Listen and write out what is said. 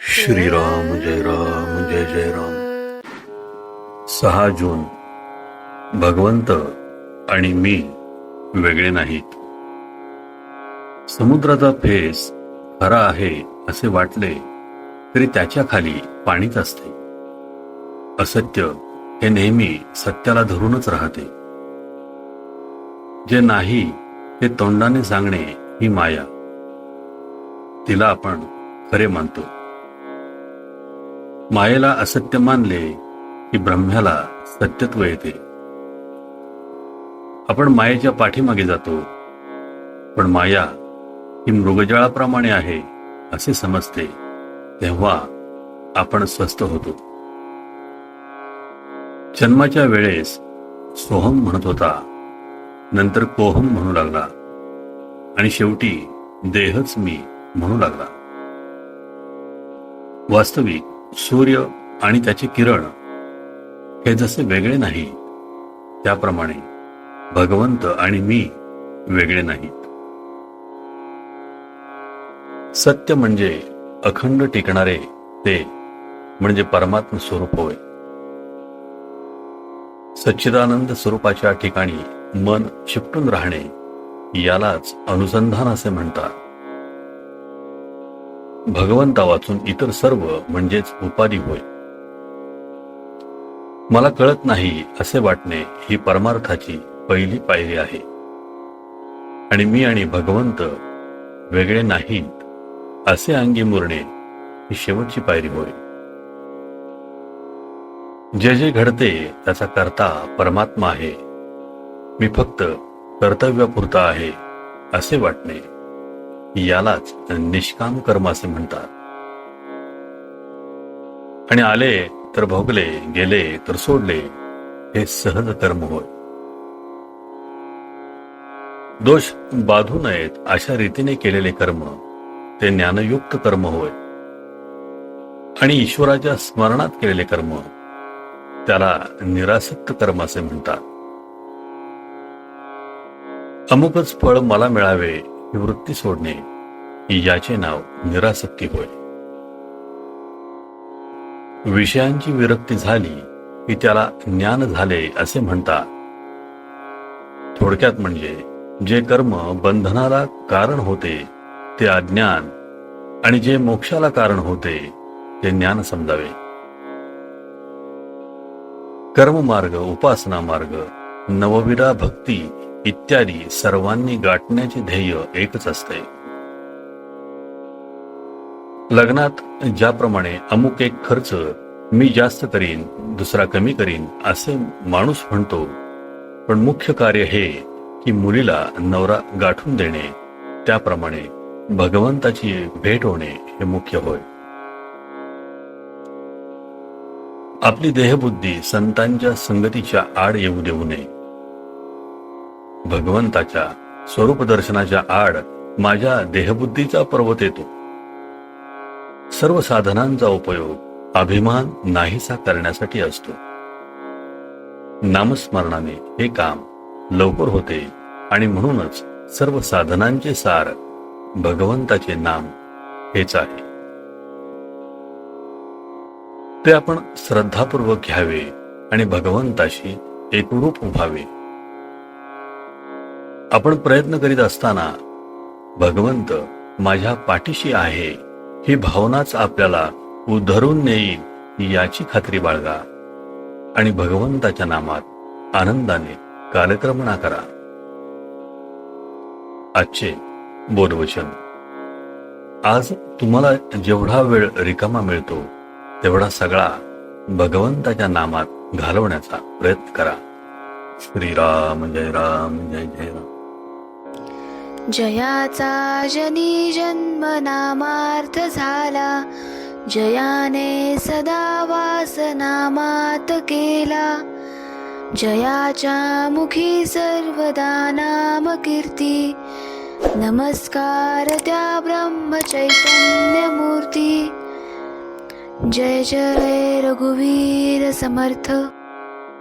श्रीराम जय राम जय जय राम। सहा जून. भगवंत आणि मी वेगळे नाहीत. समुद्राचा फेस खरा आहे असे वाटले तरी त्याच्याखाली पाणीच असते. असत्य हे नेहमी सत्याला धरूनच राहते. जे नाही हे तोंडाने सांगणे ही माया. तिला आपण खरे मानतो. मायेला असत्य मानले की ब्रह्म्याला सत्यत्व येते. आपण मायेच्या पाठीमागे जातो. पण माया ही मृगजळाप्रमाणे आहे असे समजते. तेव्हा आपण स्वस्थ होतो. जन्माच्या वेळेस सोहम म्हणत होता नंतर कोहम म्हणू लागला. आणि शेवटी देहच मी म्हणू लागला. वास्तविक सूर्य आणि त्याचे किरण हे जसे वेगळे नाही त्याप्रमाणे भगवंत आणि मी वेगळे नाहीत. सत्य म्हणजे अखंड टिकणारे ते म्हणजे परमात्म स्वरूप होय. सच्चिदानंद स्वरूपाच्या ठिकाणी मन चिपटून राहणे यालाच अनुसंधान असे म्हणतात. भगवंता वाचून इतर सर्व म्हणजेच उपाधी होय. मला कळत नाही असे वाटणे ही परमार्थाची पहिली पायरी आहे. आणि मी आणि भगवंत वेगळे नाहीत असे अंगी मुरणे ही शेवटची पायरी होय. जे जे घडते त्याचा कर्ता परमात्मा आहे. मी फक्त कर्तव्यापुरता आहे असे वाटणे. यालाच निष्काम कर्म असे म्हणतात. आणि आले तर भोगले गेले तर सोडले हे सहज कर्म होय. दोष बाधू नयेत अशा रीतीने केलेले कर्म ते ज्ञानयुक्त कर्म होय. आणि ईश्वराच्या स्मरणात केलेले कर्म त्याला निरासक्त कर्म असे म्हणतात. अमुकच फळ मला मिळावे ही वृत्ती सोडणे याचे नाव निरासक्ती होय. विषयांची विरक्ती झाली की त्याला ज्ञान झाले असे म्हणतात. थोडक्यात म्हणजे जे कर्म बंधनाला कारण होते ते अज्ञान आणि जे मोक्षाला कारण होते ते ज्ञान समजावे. कर्ममार्ग उपासना मार्ग नवविरा भक्ती इत्यादी सर्वांनी गाठण्याचे ध्येय एकच असते. लग्नात ज्याप्रमाणे अमुक एक खर्च मी जास्त करीन दुसरा कमी करीन असे माणूस म्हणतो पण मुख्य कार्य हे की मुलीला नवरा गाठून देणे त्याप्रमाणे भगवंताची भेट होणे हे मुख्य होय. आपली देहबुद्धी संतांच्या संगतीच्या आड येऊ देऊ नये. भगवंताच्या स्वरूप दर्शनाच्या आड माझ्या देहबुद्धीचा पर्वत येतो. सर्व साधनांचा उपयोग अभिमान नाहीसा करण्यासाठी असतो. नामस्मरणाने हे काम लवकर होते आणि म्हणूनच सर्व साधनांचे सार भगवंताचे नाम हेच आहे. ते आपण श्रद्धापूर्वक घ्यावे आणि भगवंताशी एकरूप व्हावे आपण प्रयत्न करीत असताना भगवंत माझ्या पाठीशी आहे ही भावनाच आपल्याला उद्धरून नेईल याची खात्री बाळगा. आणि भगवंताच्या नामात आनंदाने कालक्रमणा करा. आजचे बोधवचन. आज तुम्हाला जेवढा वेळ रिकामा मिळतो तेवढा सगळा भगवंताच्या नामात घालवण्याचा प्रयत्न करा. श्रीराम जय राम जय जय राम. जयाचा जनी जन्म नामार्थ झाला. जयाने सदा वास नामात केला. जयाच्या मुखी सर्वदा नाम कीर्ती. नमस्कार त्या ब्रह्म चैतन्य मूर्ती जय जय रघुवीर समर्थ।